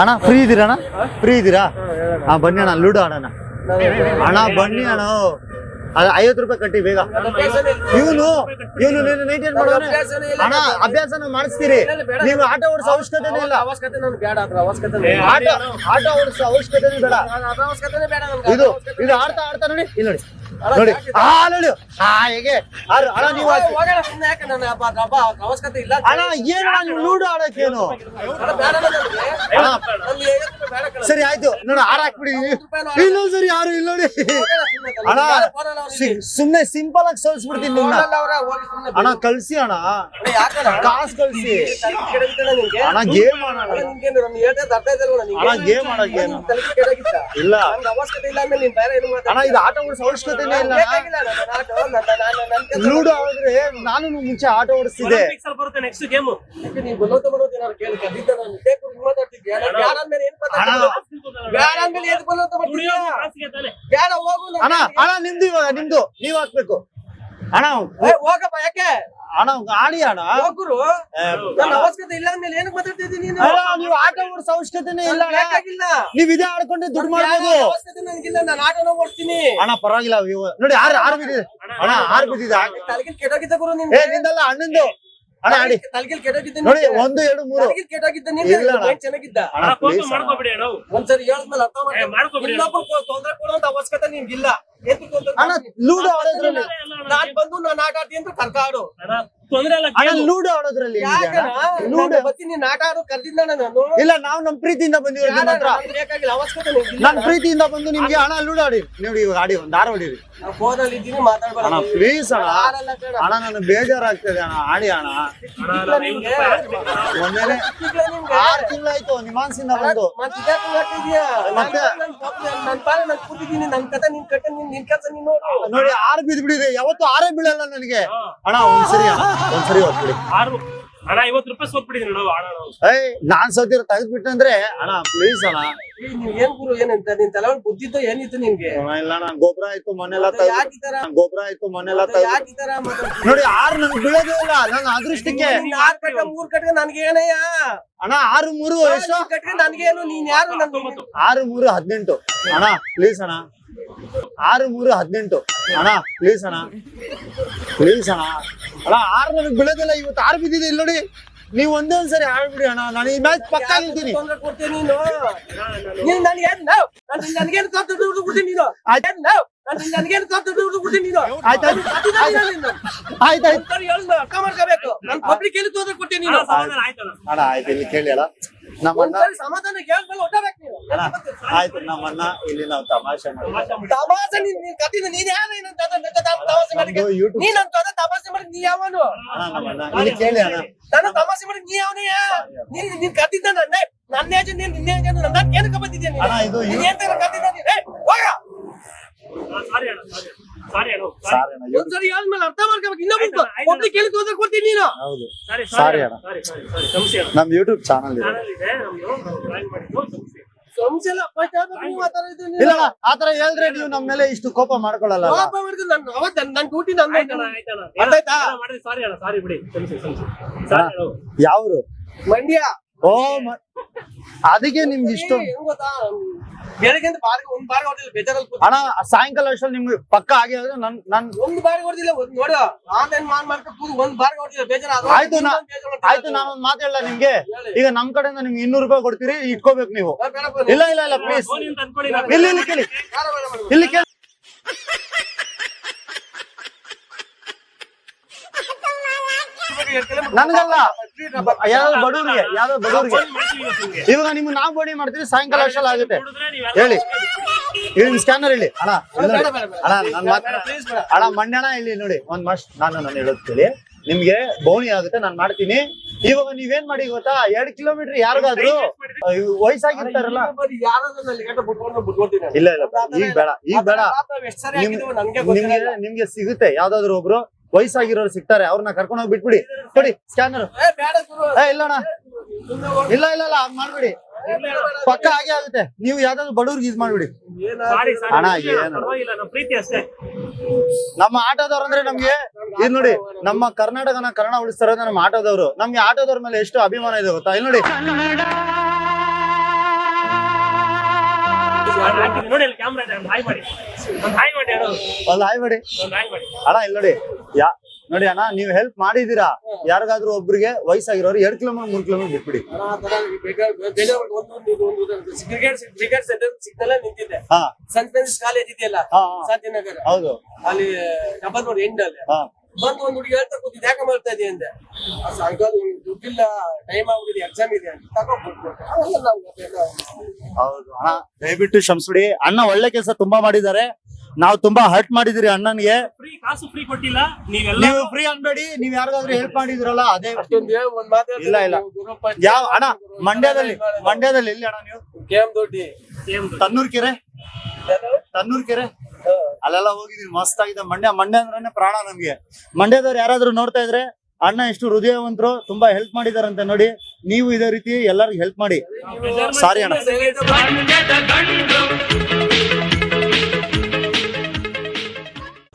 ಅಣ್ಣ ಫ್ರೀ ಇದೀರಾ ಅಣ್ಣ? ಫ್ರೀ ಇದೀರಾ ಹಾ ಬನ್ನಿ ಅಣ್ಣ ಲೂಡೋ ಆಡೋಣ. ಅಣ್ಣ ಬನ್ನಿ ಅಣ್ಣ ಅದು ಐವತ್ತು ರೂಪಾಯಿ ಕಟ್ಟಿ ಬೇಗ. ಇವನು ಇವನು ನೀನು ಮೇಂಟೈನ್ ಮಾಡೋಣ ಅಣ್ಣ ಅಭ್ಯಾಸನ ಮಾಡಿಸ್ತೀರಿ. ನೀವು ಆಟ ಓಡಿಸೋ ಅವಶ್ಯಕತೆ ಇಲ್ಲ. ಅವಶ್ಯಕತೆ ನನ್ಗೆ ಬೇಡ ಅವಶ್ಯಕತೆ ಆಟ ಆಟ ಓಡಿಸೋ ಅವಶ್ಯಕತೆನೇ ಬೇಡ. ಅದ್ರ ಅವಶ್ಯಕತೆನೇ ಬೇಡ ಇದು ಇದು ಆಡ್ತಾ ಆಡ್ತಾ ನೋಡಿ ಇಲ್ಲಿ ನೋಡಿ. ನೋಡಿ. ಆ ನೋಡಿ. ಹಾ ಹೇಗೆ ಅಣ್ಣ ನೀವು ಅವಶ್ಯಕತೆ ಇಲ್ಲ ಅಣ್ಣ ಏನು ನೀವು. ಸರಿ ಆಯ್ತು. ನೋಡಿ ಆರ ಹಾಕ್ಬಿಡಿ. ಇಲ್ಲ ಸರಿ ಯಾರು ಇಲ್ಲ ನೋಡಿ. ಸುಮ್ನೆ ಅಣ್ಣ ಸುಮ್ನೆ ಸಿಂಪಲ್ ಆಗಿ ಸೋಲ್ಸ್ಬಿಡ್ತೀನಿ ನಿನ್ನ. ಅಣ್ಣ ಕಳ್ಸಿ ಅಣ್ಣ. ಕಾಸ್ ಕಳ್ಸಿ. ಅಣ್ಣ ಗೇಮ್ ಅಣ್ಣ ಗೇಮ್ ಆಡೋಕೆ ಏನು ಇಲ್ಲ. ನನ್ಗೆ ಅವಶ್ಯಕತೆ ಇಲ್ಲ ಅಂದ್ಮೇಲೆ ನೀನ್ ಬೇರೆ ಏನು ಅಣ್ಣ ಇದು ಆಟ ಓಡಿಸೋ ಇಲ್ಲ ಲೂಡೋ ಆಡಿದ್ರೆ ನಾನು ಮುಂಚೆ ಆಟ ಓಡಿಸ್ತಿದ್ದೆ. ಬರುತ್ತೆ ನೆಕ್ಸ್ಟ್ ಗೇಮ್ ಅಣ್ಣ. ನಿಮ್ದು ಇವಾಗ ನಿಮ್ದು ನೀವ್ ಹಾಕ್ಬೇಕು. ಅಣ್ಣ ಹೋಗಪ್ಪ ಯಾಕೆ? ಅಣ್ಣ ಆಡಿ ಅಣ್ಣ. ಹೋಗುರು ನನ್ನ ಅವಶ್ಯಕತೆ ಇಲ್ಲ ಅಂದ್ಮೇಲೆ ಏನಕ್ಕೆ ಮಾತಾಡ್ತಿದ್ದೀನಿ ನೀನು? ಅಣ್ಣ, ನೀವು ಆಟ ಓಡಿಸೋ ಅವಶ್ಯಕತೆನೇ ಇಲ್ಲ ಅಣ್ಣ. ಬೇಕಾಗಿಲ್ಲ. ನೀವ್ ಇದೇ ಆಡ್ಕೊಂಡೆ ದುಡ್ಡು ಮಾಡ್ಬೋದು. ಅವಶ್ಯಕತೆ ನನಗಿಲ್ಲ ನಾನು ಆಟೋನ ಓಡ್ತೀನಿ ಅಣ್ಣ ಪರವಾಗಿಲ್ಲ ಇವ- ನೋಡಿ ಆರು ಆರು ಬಿದ್ದಿದೆ. ಅಣ್ಣ ಆರು ಬಿದ್ದಿದೆ. ತಲೆಗಿಲ್ ಕೆಟ್ಟೋಗಿದ್ದ ಗುರು ನಿನ್ ಏ ನಿಂದಲ್ಲ ಅಣ್ಣಂದು. ಅಣ್ಣ ಆಡಿ. ನೋಡಿ ಒಂದು ಎರಡು ಮೂರು. ಚೆನ್ನಾಗಿದ್ದ. ಒಂದ್ಸರಿ ಹೇಳಿದ್ಮೇಲೆ ಅರ್ಥ ಮಾಡ್ಕೊಬಿಡಿ. ತೊಂದ್ರೆ ಕೊಡುವಂತ ಅವಶ್ಯಕತೆ ಅಣ್ಣ ಲೂಡೋ ಆಡೋದ್ರಲ್ಲಿ ನಾನ್ ಬಂದು ನಾನು ಆಟ ಆಡ್ತೀನಿ ಅಂತ ಕರ್ಕ ಅಣ್ಣ ಇಲ್ಲ ಲೂಡೋ ಆಡೋದ್ರಲ್ಲಿ ಏನಿದೆ ಯಾಕಣ್ಣ? ಅಣ್ಣ? ಲೂಡೋ. ಬತ್ತಿ ನೀನ್ ಆಟ ಆಡೋ ಕರ್ದಿದ್ದ ನಾನು. ಇಲ್ಲ ನಾವು ನಮ್ ಪ್ರೀತಿಯಿಂದ ಬಂದಿರೋ ನಿಮ್ಮ ಹತ್ರ. ನನ್ಗೆ ಬೇಕಾಗಿಲ್ಲ ಅವಶ್ಯಕತೆ ನನ್ ಪ್ರೀತಿಯಿಂದ ಬಂದು ನಿಮ್ಗೆ ಹಣ ಲೂಡೋ ಆಡಿ ನೋಡಿ ಇವಾಗ ಆಡಿ ಒಂದು ಆರು ಹೊಡೀರಿ. ನಾನು ಫೋನಲ್ಲಿ ಇದ್ದೀನಿ ಮಾತಾಡ್ಬೇಡ. ಅಣ್ಣ ಪ್ಲೀಸ್ ಅಣ್ಣ. ಅಣ್ಣ ನನಗೆ ಬೇಜಾರಾಗ್ತದೆ ಅಣ್ಣ. ಆಡಿ ಅಣ್ಣ. ಒಂದೇನೆ ನಿಮ್ಗೆ. ಆರು ತಿಂಗಳಾಯ್ತು ನಿಮಾನ್ಸಿಂದ ಬಂದು. ಮತ್ತೆ? ನಾನು- ಪಾಲ ನಾನು ಕೂತಿದ್ದೀನಿ ನನ್ ಕತೆ ನಿನ್ ಕತೆ ನಿನ್ ನಿನ್ ಕೆಲಸ ನೀನ್ ನೋಡು. ನೋಡಿ ಆರು ಯಾವತ್ತು ಆರೇ ಬೀಳಲ್ಲ ನನಗೆ. ಅಣ್ಣ ಒಂದ್ಸರಿ ಅಣ್ಣ. ಒಂದ್ಸರಿ ಹೊತ್ಬಿಡಿ ಆರು ಅಣ್ಣ ಐವತ್ತು ರೂಪಾಯಿ ಸೋತ್ಬಿಟ್ಟಿದ್ದೀನಿ ನಾವು ಆಡೋಣ ಏಯ್ ನಾನ್ ಸೋತಿರೋ ತೆಗೆದ್ಬಿಟ್ಟಂದ್ರೆ ಅಣ್ಣ ಪ್ಲೀಸ್ ಅಣ್ಣ. ಏನ್ ಗುರು ಏನಂತ? ನಿನ್ ತಲೆ ಒಳಗ್ ಬುದ್ಧಿದ್ದೋ ಏನಿತ್ತು ನಿನ್ಗೆ? ಅಣ್ಣ, ಇಲ್ಲ ಅಣ್ಣ ಗೊಬ್ಬರ ಆಯ್ತು ಮನೆಲ್ಲ ಮತ್ತೆ ಯಾಕ್ ಈ ತರ ಗೊಬ್ಬರ ಆಯ್ತು ಮನೆಲ್ಲ ಮತ್ತೆ ಯಾಕ್ ಈ ತರ ಮಾತಾಡ್ತಿದ್ಯಾ? ನೋಡಿ ಆರು ನನ್ಗೆ ಬೀಳೋದೇ ಇಲ್ಲ ನನ್ನ ಅದೃಷ್ಟಕ್ಕೆ. ನೀನ್ ಆರ್ ಕಟ್ಟ ಮೂರ್ ಕಟ್ಟ ನನ್ಗೆ ಏನಯ್ಯ? ಅಣ್ಣ ಆರು ಮೂರು ಎಷ್ಟು? ಕಟ್ಟ ನನ್ಗೇನು ನೀನ್ ಯಾರು ನನ್ ಆರು ಮೂರು ಹದಿನೆಂಟು. ಅಣ್ಣ ಪ್ಲೀಸ್ ಅಣ್ಣ. ಆರು ಮೂರು ಹದಿನೆಂಟು. ಅಣ್ಣ ಪ್ಲೀಸ್ ಅಣ್ಣ. ಪ್ಲೀಸ್ ಅಣ್ಣ. ಅಣ್ಣ ಆರು ನನಗೆ ಬೀಳೋದಿಲ್ಲ ಇವತ್ತು ಆರು ಬಿದ್ದಿದೆ ಇಲ್ಲಿ ನೋಡಿ. ನೀವು ಒಂದೇ ಒಂದ್ಸರಿ ಆಡ್ಬಿಡಿ ಅಣ್ಣ. ನಾನು ಈ ಮ್ಯಾಚ್ ಪಕ್ಕ ನಿಲ್ತೀನಿ ಆಯ್ತಾಯ್ತು ಕೇಳಿ ಅಣ್ಣ. ನಮ್ಮಣ್ಣ ಒಂದ್ಸರಿ ಸಮಾಧಾನ ಕೇಳ್ದ್ಮೇಲೆ ಹೊಟ್ಟಬೇಕು ನೀನು ಆಯ್ತು ನಮ್ಮಣ್ಣ ಇಲ್ಲಿ ನಾವು ತಮಾಷೆ ಮಾಡಿ ತಮಾಷೆ ನೀನ್ ನೀನ್ ಕತ್ತಿನ ನೀನ್ ಯಾರು ಏನಂತ ಅದನ್ನ ತಮಾಷೆ ಮಾಡಿ ನೀನ್ ಅಂತ ಅದ ತಮಾಷೆ ಮಾಡಿ ನೀ ಯಾವನು? ಅಣ್ಣ ನಮ್ಮಣ್ಣ ಇಲ್ಲಿ ಕೇಳಿ ಅಣ್ಣ. ನನ್ನ ತಮಾಷೆ ಮಾಡಿ ನೀ ಯಾವನಯ್ಯ ನೀನ್ ನೀನ್ ಕತ್ತಿದ್ದ ನನ್ನ ನನ್ನ ಏಜ್ ನೀನ್ ನಿನ್ನೆ ಏಜ್ ನನ್ನ ಏನಕ್ಕೆ ಬಂದಿದ್ದೀನಿ ನೀನು? ಅಣ್ಣ, ಇದು ನೀನ್ ಏನ್ ಕತ್ತಿದ್ದ ನೀನ್ ಹೋಗ. ಸಾರಿ ಅಣ್ಣ ಸಾರಿ ಅಣ್ಣ ಸಾರಿ. ಅಣ್ಣ ಒಂದ್ಸರಿ ಅರ್ಥ ಮಾಡ್ಕೋಬೇಕು ಇನ್ನೊಬ್ಬ ಆಯ್ತು, ಕೊಡ್ತೀನಿ ನೀನು. ಹೌದು. ಸಾರಿ ಸಾರಿ ಸಾರಿ ಅಣ್ಣ. ಸಾರಿ ಸಾರಿ ಸಾರಿ. ಕ್ಷಮಿಸಿ ಅಣ್ಣ. ನಮ್ ಯೂಟ್ಯೂಬ್ ಚಾನಲ್ ಇದೆ. ಚಾನಲ್ ಇದೆ ನಮ್ದು. ನಾವು ಡ್ರಾಯಿಂಗ್ ಮಾಡಿದ್ದು ಕ್ಷಮಿಸಿ ಸಂಶಯ ಇಲ್ಲ ಫಸ್ಟ್ ಹೇಳ್ಬೇಕು ನೀವು ಆ ತರ ಇದ್ರೆ ಇಲ್ಲ ಅಣ್ಣ ಆತರ ಹೇಳಿದ್ರೆ ನೀವು ನಮ್ಮ ಮೇಲೆ ಇಷ್ಟು ಕೋಪ ಮಾಡ್ಕೊಳ್ಳಲ್ಲ ಅಲ್ಲ? ನನ್ ಅವತ್ತು ನನ್ ಡ್ಯೂಟಿ ನನ್ನ ಆಯ್ತಣ್ಣ ಆಯ್ತಣ್ಣ ಅರ್ಥ ಆಯ್ತಾ? ಮಾಡಿದ್ರಿ ಸಾರಿ ಅಣ್ಣ ಸಾರಿ ಬಿಡಿ. ಕ್ಷಮಿಸಿ ಕ್ಷಮಿಸಿ ಸಾರಿ ಅಣ್ಣ. ಯಾವ್ರು? ಮಂಡ್ಯ. ಓ ಮ- ಅದಕ್ಕೆ ನಿಮ್ಗೆ ಇಷ್ಟ ಬೆಳಗ್ಗೆಂದ ಒಂದ್ ಬಾರಿ ಹೊಡೆದಿಲ್ಲ ಬೇಜಾರಲ್ಲಿ ಕೂತು. ಅಣ್ಣ ಸಾಯಂಕಾಲ ಅಷ್ಟರಲ್ಲಿ ನಿಮ್ಗೆ ಪಕ್ಕ ಆಗಿ ನನ್ ನನ್ ಒಂದ್ ಬಾರಿ ಹೊಡೆದಿಲ್ಲ ಒಂದ್ ನೋಡು ಆನ್ಲೈನ್ ಮಾಡ್ ಮಾಡ್ಕೊಂಡು ಕೂತು ಒಂದ್ ಬಾರಿ ಹೊಡೆದಿಲ್ಲ ಬೇಜಾರ ಅದು ಆಯ್ತು ನಾ. ಆಯ್ತು ನಾನೊಂದ್ ಮಾತು ಹೇಳ ನಿಮ್ಗೆ ಈಗ ನಮ್ ಕಡೆಯಿಂದ ನಿಮ್ಗೆ ಇನ್ನೂರು ರೂಪಾಯಿ ಕೊಡ್ತೀರಿ ಇಟ್ಕೋಬೇಕು ನೀವು. ಇಲ್ಲ ಇಲ್ಲ ಇಲ್ಲ ಪ್ಲೀಸ್ ನಾನು. ಕೇಳಿ. ಇಲ್ಲಿ ಕೇಳಿ ನನ್ಗಲ್ಲ. ಯಾವ್ದೋ ಬಡವ್ರಿಗೆ ಯಾವ್ದೋ ಬಡವ್ರಿಗೆ. ಇವಾಗ ನಿಮ್ಗೆ ನಾವು ಬೋಡಿ ಮಾಡ್ತೀವಿ ಸಾಯಂಕಾಲ ಅಷ್ಟೆಲ್ಲ ಆಗುತ್ತೆ. ಹೇಳಿ. ಇಲ್ಲಿ ನಿಮ್ ಸ್ಕ್ಯಾನರ್ ಇಲ್ಲಿ ಅಣ್ಣ. ಅಣ್ಣ ನನ್ ಮಾತು ಬೇಡ, please ಬೇಡ. ಅಣ್ಣ ಮಂಡ್ಯಣ ಇಲ್ಲಿ ನೋಡಿ ಒಂದ್ ಮಸ್ಟ್ ನಾನು ನಾನು ಹೇಳುತ್ತೇಳಿ ನಿಮ್ಗೆ ಬೋಣಿ ಆಗುತ್ತೆ ನಾನು ಮಾಡ್ತೀನಿ. ಇವಾಗ ನೀವೇನ್ ಮಾಡಿ ಗೊತ್ತಾ? ಎರಡ್ ಕಿಲೋಮೀಟರ್ ಯಾರಿಗಾದ್ರು ವಯಸ್ಸಾಗಿರ್ತಾರಲ್ಲ. ಇಲ್ಲ ಇಲ್ಲ ಈಗ ಬೇಡ. ಈಗ ಬೇಡ. ನಿಮ್ಗೆ ನಿಮ್ಗೆ ಸಿಗುತ್ತೆ. ಯಾವ್ದಾದ್ರು ಒಬ್ರು ವಯಸ್ಸಾಗಿರೋರು ಸಿಗ್ತಾರೆ ಅವ್ರನ್ನ ಕರ್ಕೊಂಡು ಹೋಗಿ ಬಿಟ್ಬಿಡಿ. ಕೊಡಿ ಸ್ಕ್ಯಾನರ್ ಏ, ಇಲ್ಲ ಅಣ್ಣ. ಇಲ್ಲ ಇಲ್ಲ ಇಲ್ಲ ಹಂಗ್ ಮಾಡ್ಬಿಡಿ. ಪಕ್ಕ ಹಾಗೆ ಆಗುತ್ತೆ. ನೀವು ಯಾವ್ದಾದ್ರು ಬಡವ್ರಿಗೆ ಇದ್ ಮಾಡ್ಬಿಡಿ. ಅಣ್ಣ, ನಮ್ಮ ಆಟೋದವ್ರು ಅಂದ್ರೆ ನಮ್ಗೆ ಇದ್ ನೋಡಿ ನಮ್ಮ ಕರ್ನಾಟಕನ ಕನ್ನಡ ಉಳಿಸ್ತಾರ ನಮ್ಮ ಆಟೋದವ್ರು. ನಮ್ಗೆ ಆಟೋದವ್ರ ಮೇಲೆ ಎಷ್ಟು ಅಭಿಮಾನ ಇದೆ ಗೊತ್ತಾ? ಇಲ್ಲಿ ನೋಡಿ. ನೋಡಿ ಅಲ್ಲಿ ಕ್ಯಾಮ್ರಾ ಇದೆ. ಒಂದು ಹಾಯ್ ಮಾಡಿ. ಒಂದು ಹಾಯ್ ಮಾಡಿ ಅಣ್ಣ ಇಲ್ಲ ಹಾಯ್ ಮಾಡಿ. ಒಂದು ಹಾಯ್ ಮಾಡಿ. ಅಣ್ಣ ಇಲ್ಲಿ ನೋಡಿ. ಯಾ ನೋಡಿ ಅಣ್ಣ ನೀವು ಹೆಲ್ಪ್ ಮಾಡಿದೀರಾ ಯಾರಿಗಾದ್ರೂ ಒಬ್ರಿಗೆ ವಯಸ್ಸಾಗಿರೋರು ಎರಡ್ ಕಿಲೋಮೀಟರ್ ಮೂರು ಕಿಲೋಮೀಟರ್ ಬಿಟ್ಬಿಡಿ. ಕ್ರಿಕೆಟ್ ಸಿಗ್ನಲ್ಲ ನಿಂತಿದ್ದೆ. ಫ್ರಾನ್ಸಿಸ್ ಕಾಲೇಜ್ ಇದೆಯಲ್ಲ. ಹೌದು. ಅಲ್ಲಿ ಡಬಲ್ ರೋಡ್ ಎಂಡ್ ಅಲ್ಲಿ. ಬಂದು ಒಂದು ಹುಡುಗಿ ಹೇಳ್ತಾ ಕೂತಿದ್ ಯಾಕೆ ಮಾಡ್ತಾ ಇದೆಯಾ ಅಂದೆ. ಆ ಸಾಯಂಕಾಲ ದುಡ್ಡಿಲ್ಲ ಟೈಮ್ ಆಗ್ಬಿಟ್ಟಿದೆ ಎಕ್ಸಾಮ್ ಇದೆ ಅಂತ ಹೌದು ಅಣ್ಣ ದಯವಿಟ್ಟು ಕ್ಷಮಿಸ್ಬಿಡಿ. ಅಣ್ಣ ಒಳ್ಳೆ ಕೆಲಸ ತುಂಬಾ ಮಾಡಿದ್ದಾರೆ. ನಾವು ತುಂಬಾ ಹರ್ಟ್ ಮಾಡಿದಿರಿ ಅಣ್ಣನ್ಗೆ. ಫ್ರೀ ಕಾಸು ಫ್ರೀ ಕೊಟ್ಟಿಲ್ಲ ನೀವೆಲ್ಲ ನೀವು ಫ್ರೀ ಅನ್ಬೇಡಿ. ನೀವ್ ಯಾರಿಗಾದ್ರೂ ಹೆಲ್ಪ್ ಮಾಡಿದ್ರಲ್ಲ ಅದೇ ಒಂದ್ ಮಾತು ಇಲ್ಲ, ಇಲ್ಲ. ಯಾವ ಅಣ್ಣ ಮಂಡ್ಯದಲ್ಲಿ ಮಂಡ್ಯದಲ್ಲಿ ಎಲ್ಲಿ ಅಣ್ಣ ನೀವು? ಕೆಎಂ ದೊಡ್ಡಿ. ಸೇಮ್ ತನ್ನೂರ್ ಕೆರೆ? ತನ್ನೂರ್ ಕೆರೆ? ಅಲ್ಲೆಲ್ಲ ಹೋಗಿದೀನಿ ಮಸ್ತ್ ಆಗಿದೆ. ಮಂಡ್ಯ ಮಂಡ್ಯ ಅಂದ್ರೆ ಪ್ರಾಣ ನಮ್ಗೆ. ಮಂಡ್ಯದವ್ರು ಯಾರಾದ್ರೂ ನೋಡ್ತಾ ಇದ್ರೆ, ಅಣ್ಣ ಎಷ್ಟು ಹೃದಯವಂತರು, ತುಂಬಾ ಹೆಲ್ಪ್ ಮಾಡಿದಾರಂತೆ ನೋಡಿ. ನೀವು ಇದೇ ರೀತಿ ಎಲ್ಲರಿಗೂ ಹೆಲ್ಪ್ ಮಾಡಿ. ಸಾರಿ ಅಣ್ಣ.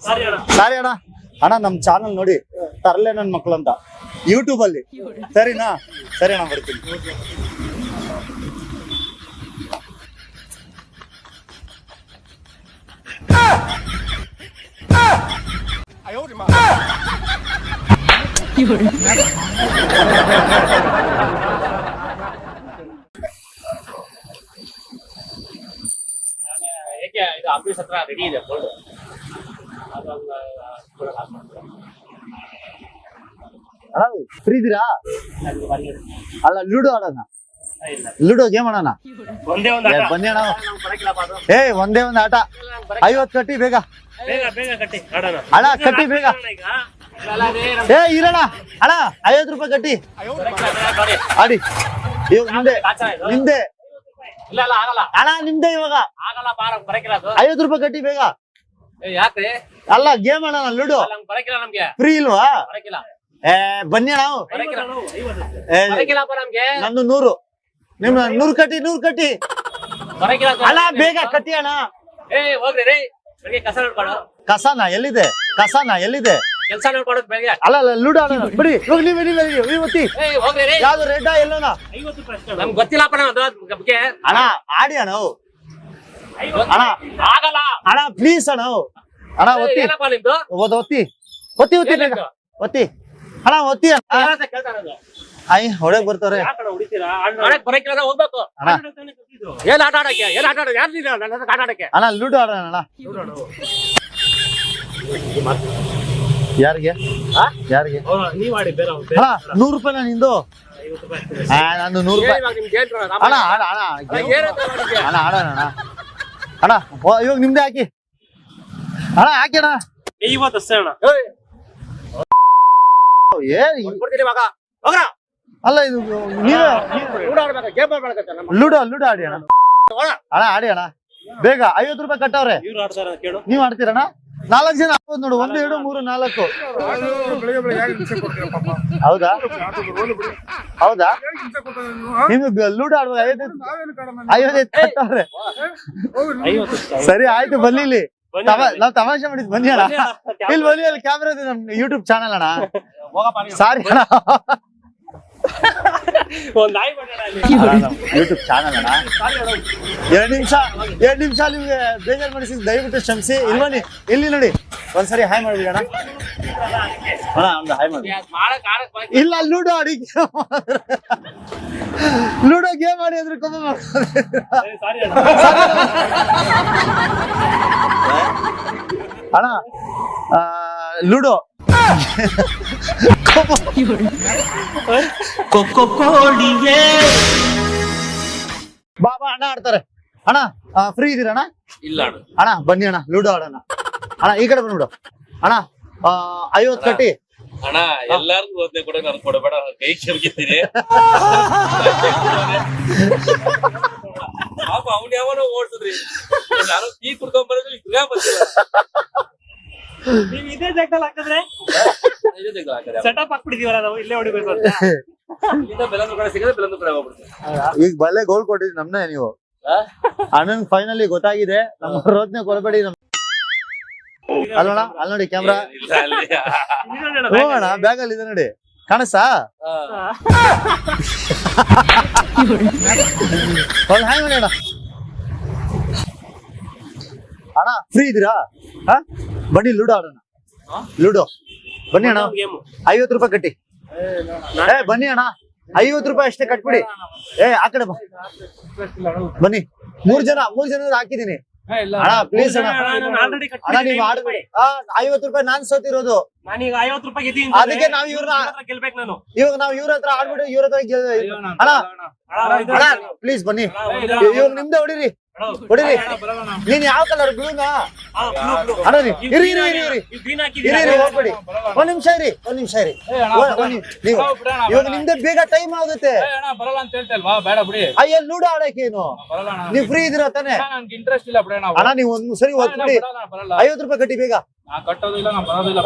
ಸಾರಿ ಅಣ್ಣ. ಸಾರಿ ಅಣ್ಣ ಅಣ್ಣ ನಮ್ ಚಾನಲ್ ನೋಡಿ, ತರಲೆ ನನ್ ಮಕ್ಳು ಅಂತ. ಯೂಟ್ಯೂಬ್ ಅಲ್ಲಿ. ಸರಿನಾ? ಸರಿ ಅಣ್ಣ ಬರ್ತೀನಿ. ಏಕೆ ಇದು ಆಫೀಸ್ ಹತ್ರ ರೆಡಿ ಇದೆ? ಬೋರ್ಡ್ ಅದೊಂದು ಅಣ್ಣ ಫ್ರೀ ಇದ್ದೀರಾ? ಅಲ್ಲ ಲೂಡೋ ಆಡೋಣ. ಇಲ್ಲ. ಲೂಡೋ ಗೇಮ್ ಆಡೋಣ. ಒಂದೇ ಒಂದು ಬನ್ನಿ ಅಣ್ಣ. ಏ ಒಂದೇ ಒಂದು ಆಟ. ಐವತ್ತು ಕಟ್ಟಿ ಬೇಗ. ಅಣ್ಣ ಕಟ್ಟಿ ಬೇಗ. ಏ ಇರಣ ಅಣ್ಣ ಐವತ್ತು ರೂಪಾಯಿ ಕಟ್ಟಿ. ಆಡಿ. ಇವಾಗ ನಿಮ್ದೆ ನಿಮ್ದೆ ಅಣ್ಣ ನಿಮ್ದೆ ಇವಾಗ. ಆಗಲ್ಲ ಬಾರ ಬರಕಿಲ್ಲ ಐವತ್ ರೂಪಾಯಿ ಕಟ್ಟಿ ಬೇಗ. ಅಲ್ಲ ಗೇಮ್ ಅಣ್ಣ ಲೂಡೋ. ಫ್ರೀ ಇಲ್ವಾ? ಏ ಬನ್ನಿ ನಮ್ಗೆ ನಂದು ನೂರು. ನಿಮ್ ನೂರ್ ಕಟ್ಟಿ ನೂರು ಕಟ್ಟಿ. ಅಣ್ಣ ಬೇಗ ಕಟ್ಟಿ ಅಣ್ಣ. ಏ ಹೋಗ್ರಿ ರೀ ಬೆಳಿಗ್ಗೆ ಕಸ ನೋಡ್ಕೊಡು ಕಸಾನ ಎಲ್ಲಿದೆ? ಕಸನ ಎಲ್ಲಿದೆ? ಕೆಲಸ ಬೆಳಿಗ್ಗೆ? ಅಲ್ಲ ಅಲ್ಲ ಲೂಡೋ ಆಡೋಣ. ಬಿಡಿ ಇವಾಗ ನೀವೇ ನೀವೇ ನೀವೇ ಒತ್ತಿ ಏ ಹೋಗ್ರಿ ರೀ ಯಾವ್ದು ರೆಡ್ ಎಲ್ಲೋಣ ಐವತ್ತು ನಮ್ಗೆ ಗೊತ್ತಿಲ್ಲಪ್ಪ ನಾವು ಅದ್ರ ಬಗ್ಗೆ. ಅಣ್ಣ ಆಡಿ ಅಣ್ಣ ಅವು. ಅಣ್ಣ. ಆಗಲ್ಲ. ಅಣ್ಣ ಪ್ಲೀಸ್ ಅಣ್ಣ ಅವು. ಅಣ್ಣ ಏ, ಒತ್ತಿ. ಏನಪ್ಪ ನಿಮ್ದು? ಓದ್ ಒತ್ತಿ. ಒತ್ತಿ ಒತ್ತಿ ಬೇಗ ಏನಿದು? ಒತ್ತಿ. ಅಣ್ಣ ಒತ್ತಿ ಅಣ್ಣ. ಇರೋದು? ಆಯ್ ಹೊಡಕ್ ಬರ್ತಾರೆ ಅಣ್ಣ. ಆಡೋದಕ್ಕೆ ತಾನೇ ಕರ್ದಿದ್ದು. ಏನ್ ಆಟ ಆಡಕ್ಕೆ? ಏನ್ ಆಟ ಆಡೋದು ಯಾರು ನೀನು ನನ್ನ ಹತ್ರ ಆಟ ಆಡಕ್ಕೆ? ಅಣ್ಣ ಲೂಡೋ ಆಡೋಣ ಅಣ್ಣ. ಯಾರಿಗೆ? ಹಾ? ಯಾರಿಗೆ? ಅವ್ರು ನೀವ್ ಆಡಿ ಬೇರೆ ಬೇರೆ ಅಣ್ಣ ನೂರು ರೂಪಾಯಿ ನಿಂದು? ನಂದು ನೂರು ರೂಪಾಯಿ. ಇವಾಗ ಅಣ್ಣ ಅಣ್ಣ ಅಣ್ಣ ಆಡೋಣ ಅಣ್ಣ. ನಿಮ್ದೇ ಹಾಕಿ. ಅಣ್ಣ ಹಾಕಿ ಅಣ್ಣ. ಅಷ್ಟೇ. ಏನ್ ಕೊಡ್ತೀನಿ ಮಗ. ಹೋಗ್ರ. ಅಲ್ಲ, ಇದು ನೀವೇ ಲೂಡೋ ಲೂಡೋ ಆಡಿ ಅಣ್ಣ. ಅಣ್ಣ, ಆಡಿ ಅಣ್ಣ. ಬೇಗ ಐವತ್ತು ರೂಪಾಯಿ ಕಟ್ಟವ್ರೆ. ನೀವ್ ಆಡ್ತೀರಣ್ಣ? ನಾಲ್ಕು ಜನ ಆಗ್ಬೋದು ನೋಡು, ಒಂದು ಎರಡು ಮೂರು ನಾಲ್ಕು. ಹೌದಾ? ಹೌದಾ? ಆಡ್ಬೋದು ನಿಮ್ಗೆ ಲೂಡೋ ಆಡುವ ಐವತ್ತೈದು ಐವತ್ತೈದು ಕಟ್ಟವ್ರೆ. ಸರಿ, ಆಯ್ತು, ಬನ್ನಿ ನಾವ್ ತಮಾಷೆ ಮಾಡಿದ್ ಬನ್ನಿ ಅಣ್ಣ. ಇಲ್ಲಿ ಬನ್ನಿ, ಅಲ್ಲಿ ಕ್ಯಾಮ್ರಾ ಇದೆ ನಮ್ ಯೂಟ್ಯೂಬ್ ಚಾನಲ್ ಅಣ್ಣ. ಸಾರಿ ಅಣ್ಣ. ಒಂದ್ ನಾಯಿ. ಯೂಟ್ಯೂಬ್ ಚಾನಲ್ ಅಣ್ಣ. ಎರಡ್ ನಿಮಿಷ ಎರಡ್ ನಿಮಿಷ ನಿಮ್ಗೆ ಬೇಜಾರು ಮಾಡಿಸಿ ದಯವಿಟ್ಟು ಕ್ಷಮಿಸಿ. ಇಲ್ಲಿ ಬನ್ನಿ ಇಲ್ಲಿ ನೋಡಿ. ಒಂದ್ಸರಿ ಹಾಯ್ ಮಾಡ್ಬಿಡಿ ಅಣ್ಣ. ಅಣ್ಣ ಒಂದು ಹಾಯ್ ಮಾಡಿ ಇಲ್ಲ ಲೂಡೋ ಆಡಿ ಲೂಡೋ ಗೇಮ್ ಆಡಿ ಅದ್ರ ಕೋಪ ಮಾಡ್ತಾರೆ. ಸಾರಿ ಅಣ್ಣ. ಅಣ್ಣ. ಬಾಬಾ ಅಣ್ಣ ಆಡ್ತಾರೆ. ಅಣ್ಣ ಫ್ರೀ ಇದೀರ ಅಣ್ಣ? ಇಲ್ಲ ಅಣ್ಣ. ಅಣ್ಣ ಬನ್ನಿ ಅಣ್ಣ ಲೂಡೋ ಆಡೋಣ. ಅಣ್ಣ ಈ ಕಡೆ ಬಂದ್ಬಿಡು ಅಣ್ಣ ಆ, ಐವತ್ತು ಕಟ್ಟಿ. ಅಣ್ಣ ಎಲ್ಲಾರ್ಗು ಓದ್ನೆ ಕೂಡ ನಾನು ಕೊಡಬೇಡ ಕೈ ಪಾಪ ಅವ್ನ ಯಾವನೋ ಓಡ್ಸಿದ್ರಿ. ನಾನು ಟೀ ಕುಡ್ಕೊಂಡ್ ಬರೋದು ತಿರ್ಗಾ ಬಂದಿಲ್ಲ. ನೀವ್ ಇದೇ ಜಾಗದಲ್ಲಿ ಹಾಕಿದ್ರೆ ಇದೇ ತೆಗ್ದು ಹಾಕಿದೆ. ಸೆಟಪ್ ಹಾಕ್ಬಿಟ್ಟಿದೀವಲ್ಲ ನಾವು ಇಲ್ಲೇ ಹೊಡಿಬೇಕು ಅಂತ. ಇಲ್ಲಿಂದ ಬೆಲ್ಲಂದು ಕಡೆ ಸಿಗದೆ ಬೆಲ್ಲಂದು ಕಡೆ ಹೋಗ್ಬಿಡ್ತೀನಿ ಈಗ ಬಲ್ಲೆ ಗೋಲ್ ಕೊಟ್ಟಿದ್ರಿ ನಮ್ನೆ ನೀವು. ಅಣ್ಣನ್ ಫೈನಲಿ ಗೊತ್ತಾಗಿದೆ ನಮ್ಮ ರೋದ್ನೆ ಕೊಡಬೇಡಿ ನಮ್ ಅಲ್ಲೋಣ ಅಲ್ ನೋಡಿ ಕ್ಯಾಮ್ರಾ ಹೋಗೋಣ ಬ್ಯಾಗ್ ಅಲ್ಲಿ. ಇದೆ ನೋಡಿ. ಕಾಣಿಸ್ತಾ? ಹ್ಯಾಂಗ್ ಮಾಡಿ ಅಣ್ಣ. ಅಣ್ಣ ಫ್ರೀ ಇದೀರಾ ಹಾ? ಬನ್ನಿ ಲೂಡೋ ಆಡೋಣ. ಲೂಡೋ. ಬನ್ನಿ ಅಣ್ಣ. ಐವತ್ತು ರೂಪಾಯಿ ಕಟ್ಟಿ. ಏ ಬನ್ನಿ ಅಣ್ಣ. ಐವತ್ತು ರೂಪಾಯಿ ಅಷ್ಟೇ ಕಟ್ಬಿಡಿ. ಏ ಆ ಕಡೆ ಬಾ. ಬನ್ನಿ. ಮೂರ್ ಜನ ಮೂರ್ ಜನ ಹಾಕಿದೀನಿ. ಅಣ್ಣ ಪ್ಲೀಸ್ ಅಣ್ಣ. ನೀವು ಆಡ್ಬೇಡಿ. ಐವತ್ತು ರೂಪಾಯಿ ನಾನ್ ಸೋತಿರೋದು. ಅದಕ್ಕೆ ನಾವ್ ಇವ್ರನ್ನ- ಇವಾಗ ನಾವ್ ಇವ್ರ ಹತ್ರ ಆಡ್ಬಿಟ್ಟು ಇವ್ರ ಹತ್ರ ಅಣ್ಣ. ಅಣ್ಣ, ಪ್ಲೀಸ್ ಬನ್ನಿ. ಇವಾಗ ನಿಮ್ದೇ ಹೊಡಿರಿ. ಹೊಡಿರಿ. ನೀನ್ ಯಾವ ಕಲರ್ ಬ್ಲೂನಾ. ಅಣ್ಣ ಇರಿ ಇರಿ ಇರಿ? ಇರಿ ಇರಿ ಇರಿ ಹೋಗ್ಬಿಡಿ. ಒಂದ್ ನಿಮಿಷ ಇರಿ ಒಂದ್ ನಿಮಿಷ ಇರಿ. ನೀವು. ಇವಾಗ ನಿಮ್ದೆ ಬೇಗ ಟೈಮ್ ಆಗುತ್ತೆ. ಬರಲ್ಲ ಅಂತ ಹೇಳ್ತಲ್ವಾ? ಬೇಡ ಬಿಡಿ. ಅಯ್ಯ ಲೂಡೋ ಆಡಕ್ಕೇನು ನೀವ್ ಫ್ರೀ ಇದೀರ ತಾನೆ? ಇಂಟ್ರೆಸ್ಟ್ ಇಲ್ಲ ಅಣ್ಣ. ನೀವು ಒಂದ್ ಸರಿ ಓದ್ಬಿಡಿ ಐವತ್ತು ರೂಪಾಯಿ ಕಟ್ಟಿ ಬೇಗ.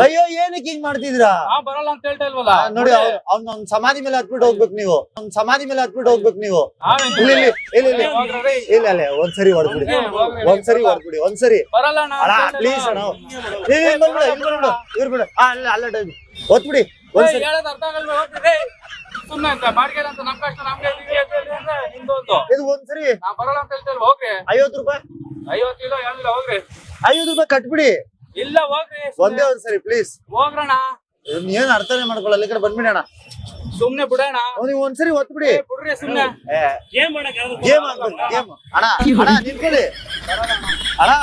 ಅಯ್ಯೋ ಏನಕ್ಕೆ ಹಿಂಗ್ ಮಾಡ್ತಿದ್ರಾ ಬರಲ್ಲ ಅಂತ ಹೇಳ್ತಾ ಇಲ್ವಲ್ಲ? ನೋಡಿ ಅವ್ನ ಒಂದ್ ಸಮಾಧಿ ಮೇಲೆ ಹತ್ಬಿಟ್ಟು ಹೋಗ್ಬೇಕು ನೀವು. ಒಂದ್ ಸಮಾಧಿ ಮೇಲೆ ಹತ್ಬಿಟ್ಟು ಹೋಗ್ಬೇಕು ನೀವು. ಇಲ್ಲಿ ಇಲ್ಲಿ ಇಲ್ಲಿ ಇಲ್ಲಿ. ಇಲ್ಲ ಇಲ್ಲ ಒಂದ್ಸರಿ ಹೊಡ್ಬಿಡಿ ಒಂದ್ಸರಿ ಹೊಡ್ಬಿಡಿ ಒಂದ್ಸರಿ. ಪ್ಲೀಸ್ ಇವ್ರು ಅಲ್ಲ ಅಲ್ಲ ಹೊತ್ಬಿಡಿ ಒಂದ್ಸರಿ. ಇದು ಒಂದ್ಸರಿ. ಐವತ್ತು ರೂಪಾಯಿ? ಐವತ್ತು ರೂಪಾಯಿ ಕಟ್ಬಿಡಿ. ಇಲ್ಲ ಹೋಗ್ರಿ ಒಂದೇ ಒಂದ್ಸರಿ ಪ್ಲೀಸ್ ಹೋಗ್ರಣ ಏನ್ ಅರ್ಥನೇ ಮಾಡ್ಕೊಳ್ಳಲ್ಲ ಈ ಕಡೆ ಬಂದ್ಬಿಡಿ ಅಣ್ಣ ಸುಮ್ನೆ ಬಿಡೋಣ ನೀವು ಒಂದ್ಸರಿ ಒತ್ಬಿಡಿ ಏ, ಬಿಡ್ರಿ ಸುಮ್ನೆ ಏ ಗೇಮ್ ಮಾಡಕ್ ಯಾವ್ದು ಗೇಮ್ ಆಗ್ಬೇಕು ಗೇಮ್ ಅಣ್ಣ ಅಣ್ಣ ನಿಂತ್ಕೊಳ್ಳಿ ಅಣ್ಣ